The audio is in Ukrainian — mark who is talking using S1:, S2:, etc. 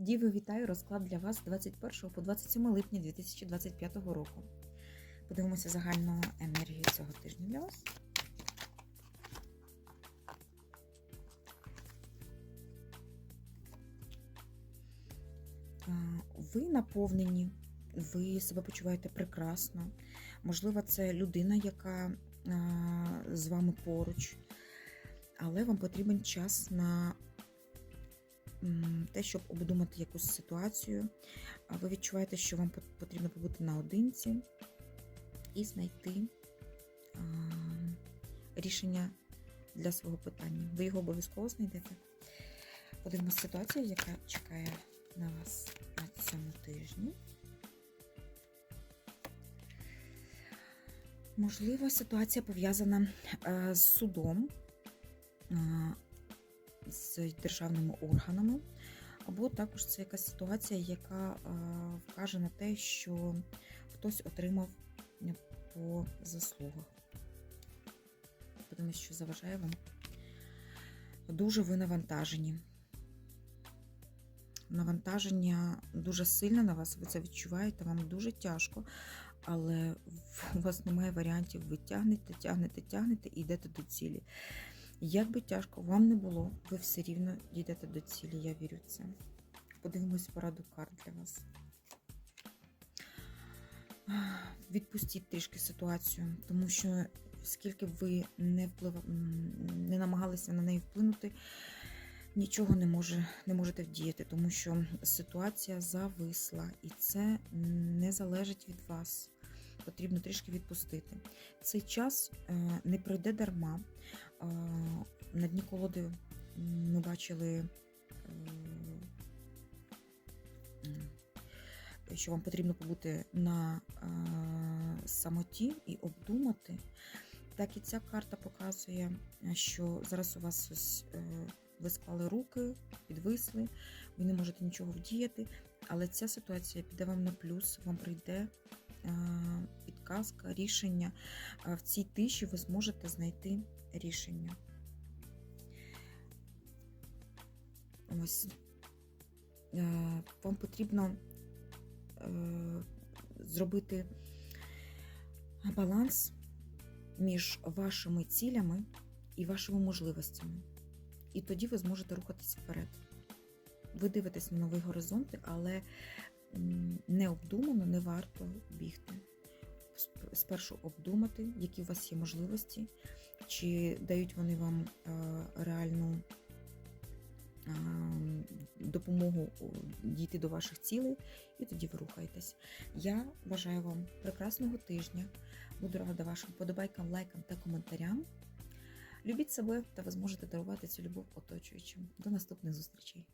S1: Діви, вітаю! Розклад для вас з 21 по 27 липня 2025 року. Подивимося загальну енергію цього тижня для вас. Ви наповнені, ви себе почуваєте прекрасно. Можливо, це людина, яка з вами поруч, але вам потрібен час на те, щоб обдумати якусь ситуацію. Ви відчуваєте, що вам потрібно побути наодинці і знайти рішення для свого питання. Ви його обов'язково знайдете. Подивимося ситуацію, яка чекає на вас на цьому тижні. Можливо, ситуація пов'язана е, з судом, з державними органами, або також це якась ситуація, яка е, вкаже на те, що хтось отримав е, по заслугах. Подивимось, що заважає вам. Дуже ви навантажені. Навантаження дуже сильне на вас, ви це відчуваєте, вам дуже тяжко, але у вас немає варіантів. Ви тягнете, тягнете, тягнете і йдете до цілі. Як би тяжко вам не було, ви все рівно дійдете до цілі, я вірю в це. Подивимось пораду карт для вас. Відпустіть трішки ситуацію, тому що скільки б ви не вплив... не намагалися на неї вплинути, нічого не, може, не можете вдіяти, тому що ситуація зависла, і це не залежить від вас. Потрібно трішки відпустити. Цей час е, не пройде дарма. Е, На дні колоди ми бачили, е, що вам потрібно побути на самоті і обдумати. Так і ця карта показує, що зараз у вас ось ви склали руки, підвисли, ви не можете нічого вдіяти, але ця ситуація піде вам на плюс, вам прийде підказка, рішення. Е, В цій тиші ви зможете знайти рішення. Ось Е, вам потрібно е, зробити баланс між вашими цілями і вашими можливостями. І тоді ви зможете рухатися вперед. Ви дивитесь на нові горизонти, але необдумано не варто бігти. Сп- Спершу обдумати, які у вас є можливості, чи дають вони вам е, реальну допомогу дійти до ваших цілей, і тоді ви рухаєтесь. Я бажаю вам прекрасного тижня. Буду рада вашим подобайкам, лайкам та коментарям. Любіть себе, та ви зможете дарувати цю любов оточуючим. До наступних зустрічей!